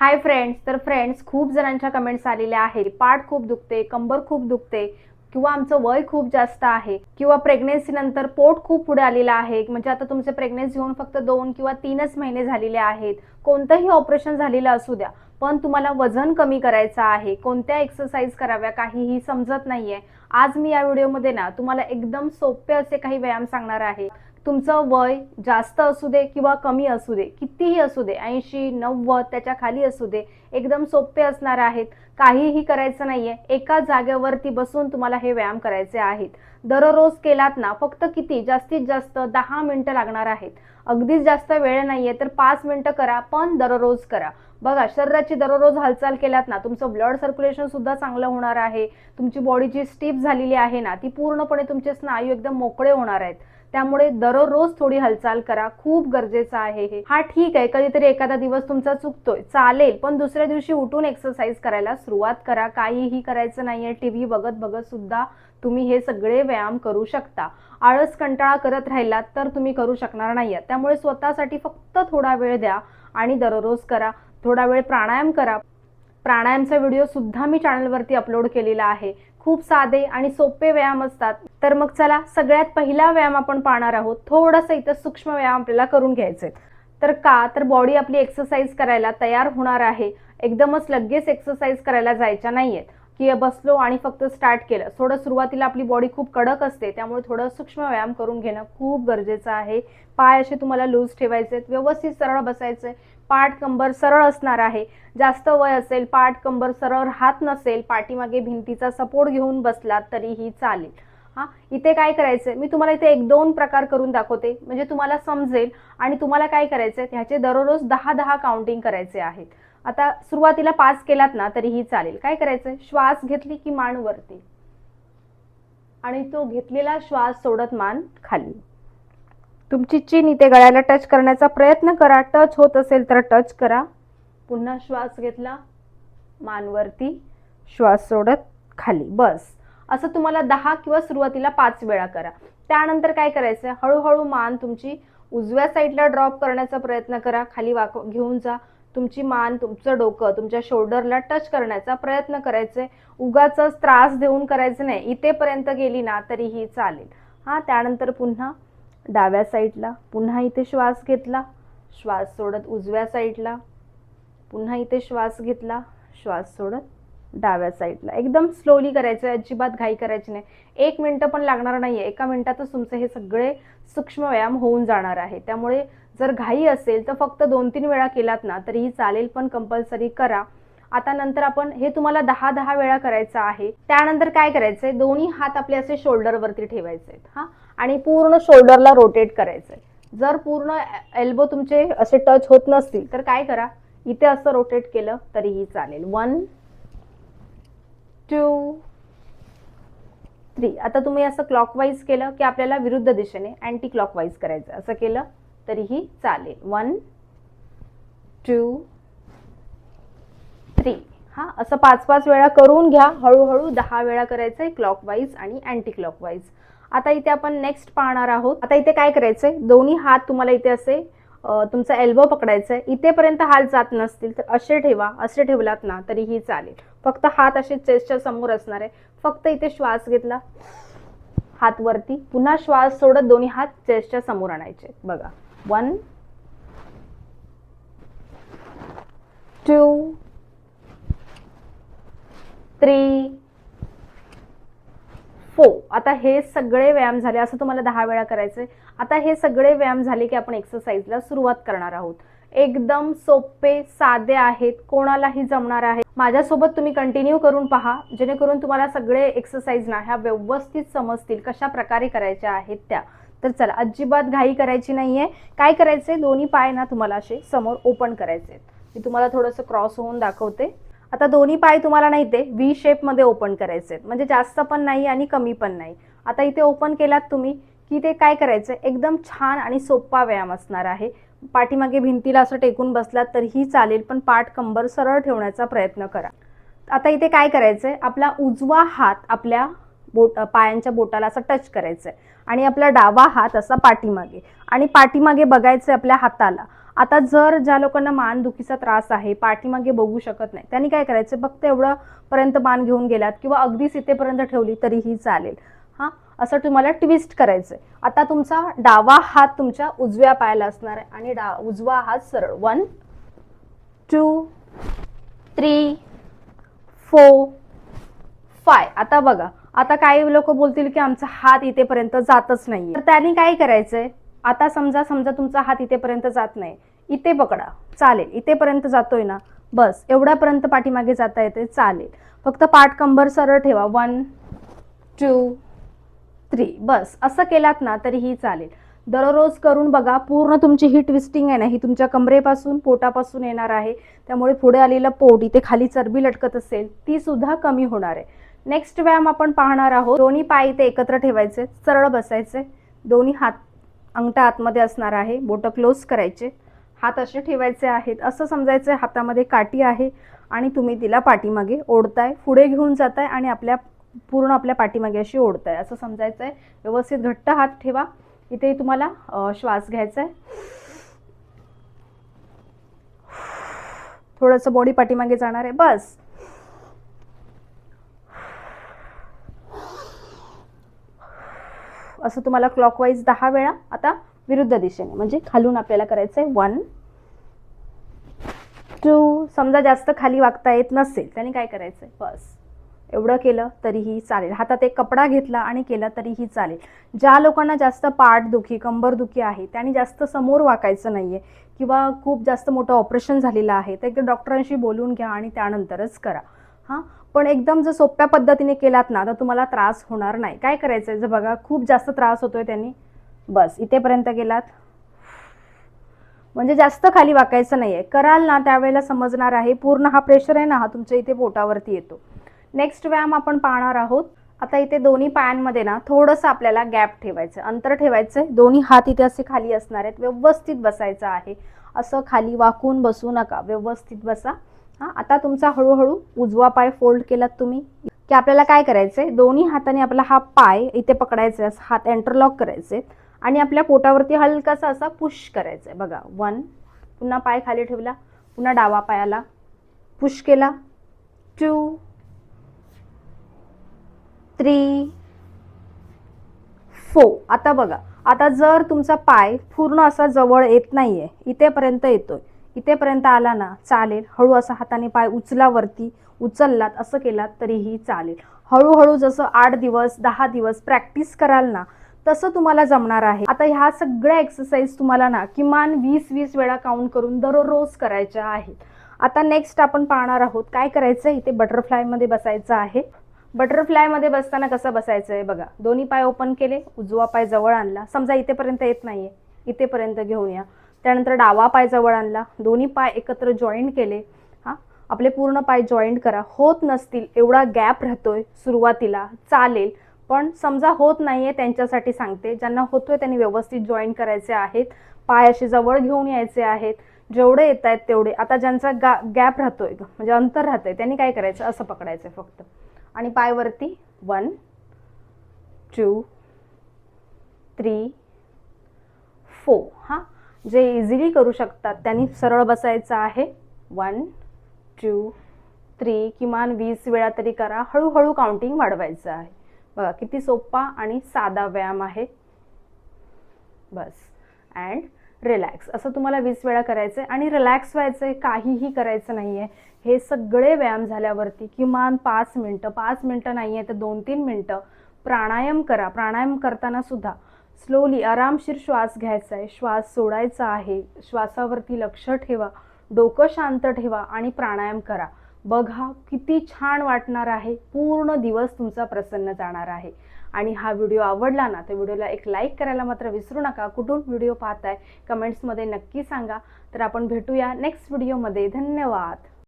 Hi friends तर friends खूप जणांच्या कमेंट्स आलेल्या आहेत. पाठ खूप दुखते कंबर खूप दुखते किंवा आमचं वय खूप जास्त आहे किंवा प्रेग्नेन्सी नंतर पोट खूप पुढे आलेलं आहे. म्हणजे आता तुमचे प्रेग्नेन्सी होऊन फक्त दोन किंवा तीनच महिने झालेले आहेत. कोणतंही ऑपरेशन झालेलं असू द्या पण तुम्हाला वजन कमी करायचं आहे. कोणत्या एक्सरसाइज कराव्या काहीही समजत नाहीये. आज मी या व्हिडिओमध्ये ना तुम्हाला एकदम सोपे असे काही व्यायाम सांगणार आहे. तुमचं वय जास्त असू दे किंवा कमी असू दे कितीही असू दे ऐंशी नव्वद त्याच्याखाली असू दे एकदम सोपे असणार आहेत. काहीही करायचं नाहीये. एका जागेवरती बसून तुम्हाला हे व्यायाम करायचे आहेत. दररोज केलात ना फक्त किती? जास्तीत जास्त दहा मिनटं लागणार आहेत. अगदीच जास्त वेळ नाहीये तर पाच मिनटं करा पण दररोज करा. बघा शरीराची दररोज हालचाल केल्यात ना तुमचं ब्लड सर्क्युलेशन सुद्धा चांगलं होणार आहे. तुमची बॉडी जी स्टीप झालेली आहे ना ती पूर्णपणे तुमचे स्नायू एकदम मोकळे होणार आहेत. त्यामुळे दररोज थोडी हालचाल करा. खूप गरजेचं आहे हे. हा ठीक आहे कधीतरी एखादा दिवस तुमचा चुकतोय. चालेल पण दुसऱ्या दिवशी उठून एक्सरसाइज करायला सुरुवात करा. काहीही करायचं नाहीये टीव्ही बघत बघत सुद्धा तुम्ही हे सगळे व्यायाम करू शकता. आळस कंटाळा करत राहिलात तर तुम्ही करू शकणार नाही त्यामुळे स्वतःसाठी फक्त थोडा वेळ द्या आणि दररोज करा. थोडा वेळ प्राणायाम करा. प्राणायामचा व्हिडिओ सुद्धा मी चॅनलवरती अपलोड केलेला आहे. खूप साधे आणि सोपे व्यायाम असतात. तर मग चला सगळ्यात पहिला व्यायाम आपण पाहणार आहोत. थोडंसं इथं सूक्ष्म व्यायाम आपल्याला करून घ्यायचे तर का? तर बॉडी आपली एक्सरसाइज करायला तयार होणार आहे. एकदमच लगेच एक्सरसाइज करायला जायच्या नाहीयेत. की बसलो आणि फक्त स्टार्ट केलं. थोडं सुरुवातीला आपली बॉडी खूप कडक असते. त्यामुळे थोडं सूक्ष्म व्यायाम करून घेणं खूप गरजेचं आहे. पाय असे तुम्हाला लूज ठेवायचे आहेत, व्यवस्थित सरळ बसायचे पाठ कंबर सरळ असणार आहे. जास्त वय असेल पाठ कंबर सरळ राहत नसेल पाठीमागे भिंतीचा सपोर्ट घेऊन बसलात तरीही चालेल. हा इथे काय करायचंय? मी तुम्हाला इथे एक दोन प्रकार करून दाखवते. म्हणजे तुम्हाला समजेल आणि तुम्हाला काय करायचंय? ह्याचे दररोज दहा दहा काउंटिंग करायचे आहेत. आता सुरुवातीला पाच केलात ना तरीही चालेल. काय करायचंय? श्वास घेतली की मान वरती? आणि तो घेतलेला श्वास सोडत मान खाली. तुमची चीन इथे गळ्याला टच करण्याचा प्रयत्न करा. टच होत असेल तर टच करा. पुन्हा श्वास घेतला. मानवरती श्वास सोडत खाली. बस. असं तुम्हाला दहा किंवा सुरुवातीला पाच वेळा करा. त्यानंतर काय करायचं? हळूहळू मान तुमची उजव्या साईडला ड्रॉप करण्याचा प्रयत्न करा. खाली वाक घेऊन जा. तुमची मान तुमचं डोकं तुमच्या शोल्डरला टच करण्याचा प्रयत्न करायचे. उगाच त्रास देऊन करायचं नाही. इथेपर्यंत गेली ना तरीही चालेल. हां त्यानंतर पुन्हा डाव्या साईडला. पुन्हा इथे श्वास घेतला. श्वास सोडत उजव्या साईडला. पुन्हा इथे श्वास घेतला. श्वास सोडत डाव्या साईडला. एकदम स्लोली करायचं आहे अजिबात घाई करायची नाही. एक मिनटं पण लागणार नाही आहे एका मिनटातच तुमचे हे सगळे सूक्ष्म व्यायाम होऊन जाणार आहे. त्यामुळे जर घाई असेल तर फक्त दोन तीन वेळा केलात ना तरीही चालेल पण कंपल्सरी करा. आता नंतर आपण हे तुम्हाला दहा दहा वेळा करायचं आहे. त्यानंतर काय करायचंय? दोन्ही हात आपले असे शोल्डरवरती ठेवायचे आहेत हा? आणि पूर्ण शोल्डरला रोटेट करायचंय. जर पूर्ण एल्बो तुमचे असे टच होत नसतील तर काय करा? इथे असं रोटेट केलं तरीही चालेल. One two three. आता तुम्ही असं क्लॉकवाईज केलं की आपल्याला विरुद्ध दिशेने अँटी क्लॉकवाईज करायचं असं केलं तरीही चालेल. One two three. हा असं पाच पाच वेळा करून घ्या. हळूहळू दहा वेळा करायचंय क्लॉकवाईज आणि अँटी क्लॉकवाईज आता इथे आपण नेक्स्ट पाहणार आहोत. आता इथे काय करायचंय? दोन्ही हात तुम्हाला इथे असे तुमचा एल्बो पकडायचा आहे इथेपर्यंत हात जात नसतील तर असे ठेवा असे ठेवलात ना तरीही चालेल. फक्त हात असे चेस्टच्या समोर असणार आहे. फक्त इथे श्वास घेतला हात वरती. पुन्हा श्वास सोडत दोन्ही हात चेस्टच्या समोर आणायचे. बघा. वन टू थ्री हो आता हे सगळे व्यायाम झाले असं तुम्हाला दहा वेळा करायचंय. आता हे सगळे व्यायाम झाले की आपण एक्सरसाइजला सुरुवात करणार आहोत. एकदम सोपे साधे आहेत कोणालाही जमणार आहे. माझ्यासोबत तुम्ही कंटिन्यू करून पहा जेणेकरून तुम्हाला सगळे एक्सरसाइज ना ह्या व्यवस्थित समजतील कशा प्रकारे करायच्या आहेत त्या. तर चला अजिबात घाई करायची नाहीये. काय करायचंय? दोन्ही पाय ना तुम्हाला असे समोर ओपन करायचे मी तुम्हाला थोडंसं क्रॉस होऊन दाखवते. आता दोन्ही पाय तुम्हाला नाही ते व्ही शेपमध्ये ओपन करायचे आहेत. म्हणजे जास्त पण नाही आणि कमी पण नाही. आता इथे ओपन केलात तुम्ही की ते काय करायचं? एकदम छान आणि सोपा व्यायाम असणार आहे. पाठीमागे भिंतीला असं टेकून बसलात तरीही चालेल पण पाठ कंबर सरळ ठेवण्याचा प्रयत्न करा. आता इथे काय करायचंय? आपला उजवा हात आपल्या बोट पायांच्या बोटाला असं टच करायचंय. आणि आपला डावा हात असा पाठीमागे. आणि पाठीमागे बघायचंय आपल्या हाताला. आता जर ज्या लोकांना मानदुखीचा त्रास आहे पाठीमागे बघू शकत नाही त्यांनी काय करायचं? फक्त एवढं पर्यंत मान घेऊन गेलात किंवा अगदीच इथेपर्यंत ठेवली तरीही चालेल. हां? असं तुम्हाला ट्विस्ट करायचं आहे आता तुमचा डावा हात तुमच्या उजव्या पायाला असणार आहे आणि डा उजवा हात सरळ. One two three four five आता बघा. आता काही लोक बोलतील की आमचा हात इथेपर्यंत जातच नाही तर त्यांनी काय करायचंय? आता समजा समजा तुमचा हात इथेपर्यंत जात नाही. इथे पकडा. चालेल. इथेपर्यंत जातोय ना? बस. एवढ्यापर्यंत पाठीमागे जाता येते. चालेल. फक्त पाठ कंबर सरळ ठेवा. वन टू थ्री बस. असं केलात ना तरीही चालेल. दररोज करून बघा. पूर्ण तुमची ही ट्विस्टिंग आहे ना ही तुमच्या कमरेपासून पोटापासून येणार आहे. त्यामुळे पुढे आलेलं पोट इथे खाली चरबी लटकत असेल ती सुद्धा कमी होणार आहे. नेक्स्ट व्यायाम आपण पाहणार आहोत. दोन्ही पाय इथे एकत्र ठेवायचे. सरळ बसायचे. दोन्ही हात अंगठा आतमध्ये असणार आहे बोटं क्लोज करायचे. हात असे ठेवायचे आहेत असं समजायचं हातामध्ये काठी आहे आणि तुम्ही तिला पाठीमागे ओढताय पुढे घेऊन जाताय आणि आपल्या पूर्ण आपल्या पाठीमागे अशी ओढताय. असं समजायचं आहे व्यवस्थित घट्ट हात ठेवा. इथे तुम्हाला श्वास घ्यायचा आहे थोडंसं बॉडी पाठीमागे जाणार आहे. बस. असं तुम्हाला क्लॉकवाईज दहा वेळा आता विरुद्ध दिशेने म्हणजे खालून आपल्याला करायचं आहे वन टू समजा जास्त खाली वागता येत नसेल त्याने काय करायचं आहे बस. एवढं केलं तरीही चालेल. हातात एक कपडा घेतला आणि केलं तरीही चालेल. ज्या लोकांना जास्त पाठदुखी कंबरदुखी आहे त्यांनी जास्त समोर वाकायचं नाही आहे किंवा खूप जास्त मोठं ऑपरेशन झालेलं आहे तर एकदा डॉक्टरांशी बोलून घ्या आणि त्यानंतरच करा. हां? पण एकदम जर सोप्या पद्धतीने केलात ना तर तुम्हाला त्रास होणार नाही. काय करायचं आहे जर बघा खूप जास्त त्रास होतोय त्यांनी. बस इथेपर्यंत गेलात. म्हणजे जास्त खाली वाकायचं नाही आहे कराल ना त्यावेळेला समजणार आहे. पूर्ण हा प्रेशर आहे ना हा तुमच्या इथे पोटावरती येतो. नेक्स्ट व्यायाम आपण पाहणार आहोत. आता इथे दोन्ही पायांमध्ये ना थोडंसं आपल्याला गॅप ठेवायचं अंतर ठेवायचं आहे दोन्ही हात इथे असे खाली असणार आहेत. व्यवस्थित बसायचं आहे. असं खाली वाकून बसू नका. व्यवस्थित बसा. हां आता तुमचा हळूहळू उजवा पाय फोल्ड केलात तुम्ही. की आपल्याला काय करायचं आहे दोन्ही हाताने आपला हा पाय इथे पकडायचा आहे हात एंटरलॉक करायचे आणि आपल्या पोटावरती हलकासा असा पुश करायचा आहे बघा वन पुन्हा पाय खाली ठेवला पुन्हा डावा पायाला पुश केला. टू थ्री फो आता बघा आता जर तुमचा पाय पूर्ण असा जवळ येत नाहीये इथेपर्यंत येतोय इथेपर्यंत आला ना चालेल. हळू असा हाताने पाय उचला वरती उचललात असं केलात तरीही चालेल. हळूहळू जसं आठ दिवस दहा दिवस प्रॅक्टिस कराल ना तसं तुम्हाला जमणार आहे. आता ह्या सगळ्या एक्सरसाइज तुम्हाला ना किमान वीस वीस वेळा काउंट करून दररोज करायच्या आहेत. आता नेक्स्ट आपण पाहणार आहोत काय करायचं आहे? इथे बटरफ्लायमध्ये बसायचं आहे. बटरफ्लायमध्ये बसताना कसं बसायचं आहे बघा. दोन्ही पाय ओपन केले उजवा पाय जवळ आणला. समजा इथेपर्यंत येत नाहीये. इथेपर्यंत घेऊन या त्यानंतर डावा पाय जवळ आणला. दोन्ही पाय एकत्र जॉईंट केले. हां? आपले पूर्ण पाय जॉईंट करा. होत नसतील एवढा गॅप राहतोय सुरुवातीला. चालेल. पण समजा होत नाही आहे त्यांच्यासाठी सांगते. ज्यांना होतोय त्यांनी व्यवस्थित जॉईन करायचे आहेत. पाय असे जवळ घेऊन यायचे आहेत. जेवढे येत आहेत तेवढे. आता ज्यांचा गा गॅप राहतोय म्हणजे अंतर राहतंय त्यांनी काय करायचं? असं पकडायचं फक्त. आणि पायवरती वन टू थ्री फोर हां? जे इझिली करू शकतात. त्यांनी सरळ बसायचं आहे. वन टू थ्री किमान वीस वेळा तरी करा. हळूहळू काउंटिंग वाढवायचं आहे. बघा किती सोपा आणि साधा व्यायाम आहे. बस. अँड रिलॅक्स असं तुम्हाला वीस वेळा करायचं आहे आणि रिलॅक्स व्हायचं आहे काहीही करायचं नाही आहे हे सगळे व्यायाम झाल्यावरती किमान पाच मिनटं पाच मिनटं नाही आहे तर दोन तीन मिनटं प्राणायाम करा. प्राणायाम करताना सुद्धा स्लोली आरामशीर श्वास घ्यायचा आहे. श्वास सोडायचा आहे. श्वासावरती लक्ष ठेवा. डोकं शांत ठेवा आणि प्राणायाम करा. बघा किती छान वाटणार आहे. पूर्ण दिवस तुमचा प्रसन्न जाणार आहे. आणि हा व्हिडिओ आवडला ना तर व्हिडिओला एक लाईक करायला मात्र विसरू नका. कुठून व्हिडिओ पाहताय कमेंट्समध्ये नक्की सांगा. तर आपण भेटूया नेक्स्ट व्हिडिओमध्ये. धन्यवाद.